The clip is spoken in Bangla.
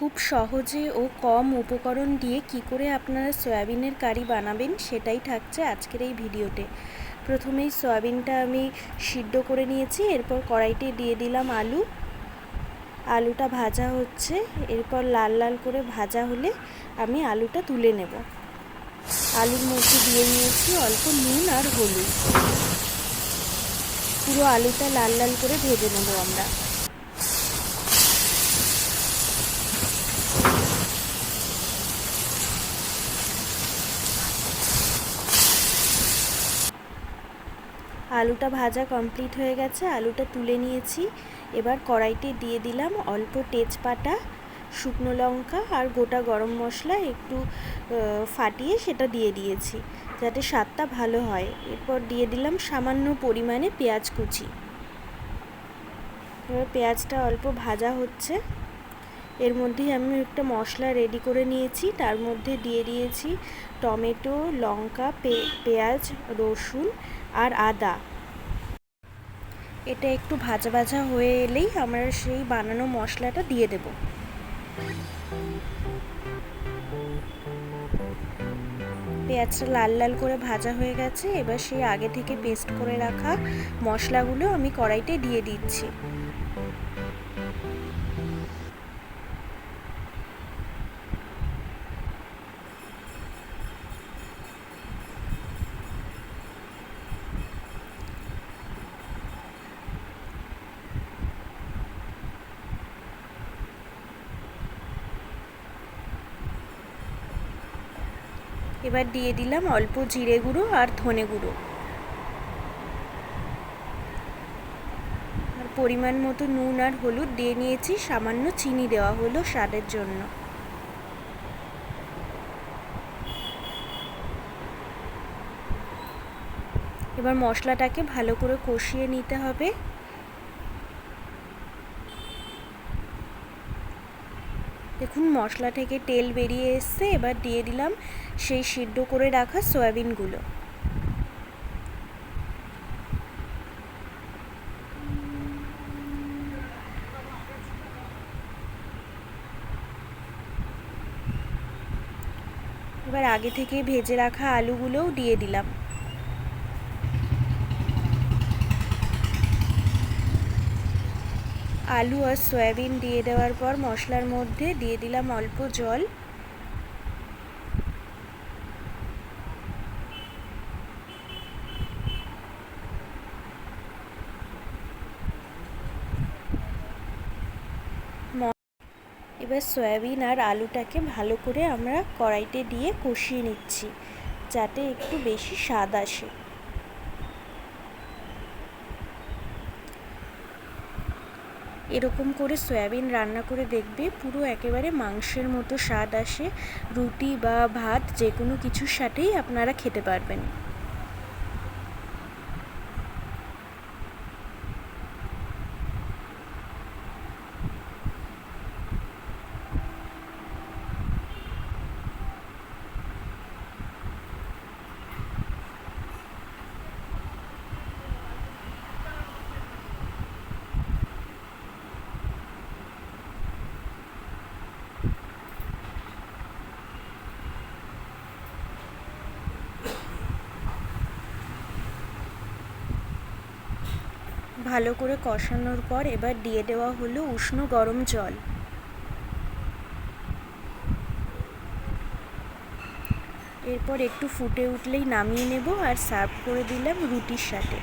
খুব সহজে ও কম উপকরণ দিয়ে কি করে আপনারা সয়াবিনের কারি বানাবেন সেটাই থাকছে আজকের এই ভিডিওতে। প্রথমেই সয়াবিনটা আমি সিদ্ধ করে নিয়েছি, এরপর কড়াইতে দিয়ে দিলাম আলু। আলুটা ভাজা হচ্ছে, এরপর লাল লাল করে ভাজা হলে আমি আলুটা তুলে নেব। আলুর মধ্যে দিয়ে নিয়েছি অল্প নুন আর হলুদ। পুরো আলুটা লাল লাল করে ভেজে নেব আমরা। আলুটা ভাজা কমপ্লিট হয়ে গেছে, আলুটা তুলে নিয়েছি। এবার কড়াইতে দিয়ে দিলাম অল্প তেজপাতা, শুকনো লঙ্কা আর গোটা গরম মশলা একটু ফাটিয়ে সেটা দিয়ে দিয়েছি, যাতে স্বাদটা ভালো হয়। এরপর দিয়ে দিলাম সামান্য পরিমাণে পেঁয়াজ কুচি। এবার পেঁয়াজটা অল্প ভাজা হচ্ছে। এর মধ্যেই আমি একটা মশলা রেডি করে নিয়েছি। তার মধ্যে দিয়ে দিয়েছি টমেটো, লঙ্কা পেঁয়াজ, রসুন আর আদা। এটা একটু ভাজা ভাজা হয়ে এলেই আমরা সেই বানানো মশলাটা দিয়ে দেব। পেঁয়াজটা লাল লাল করে ভাজা হয়ে গেছে। এবার সেই আগে থেকে পেস্ট করে রাখা মশলাগুলো আমি কড়াইতে দিয়ে দিচ্ছি। এবার দিয়ে দিলাম অল্প জিরে গুঁড়ো আর ধনে গুঁড়ো। আর পরিমাণ মতো নুন আর হলুদ দিয়ে নিয়েছি, সামান্য চিনি দেওয়া হলো স্বাদের জন্য। এবার মশলাটাকে ভালো করে কষিয়ে নিতে হবে। দেখুন, মশলা থেকে তেল বেরিয়ে এসছে। এবার দিয়ে দিলাম সেই সিদ্ধ করে রাখা সয়াবিনগুলো। এবার আগে থেকে ভেজে রাখা আলুগুলোও দিয়ে দিলাম। আলু আর সয়াবিন দিয়ে দেওয়ার পর মশলার মধ্যে দিয়ে দিলাম অল্প জল। এবার সয়াবিন আর আলুটাকে ভালো করে আমরা কড়াইতে দিয়ে কষিয়ে নিচ্ছি, যাতে একটু বেশি স্বাদ আসে। এরকম করে সয়াবিন রান্না করে দেখবে পুরো একেবারে মাংসের মতো স্বাদ আসে। রুটি বা ভাত যে কোনো কিছুর সাথেই আপনারা খেতে পারবেন। ভালো করে কষানোর পর এবার দিয়ে দেওয়া হলো উষ্ণ গরম জল। এরপর একটু ফুটে উঠলেই নামিয়ে নেব আর সার্ভ করে দিলাম রুটির সাথে।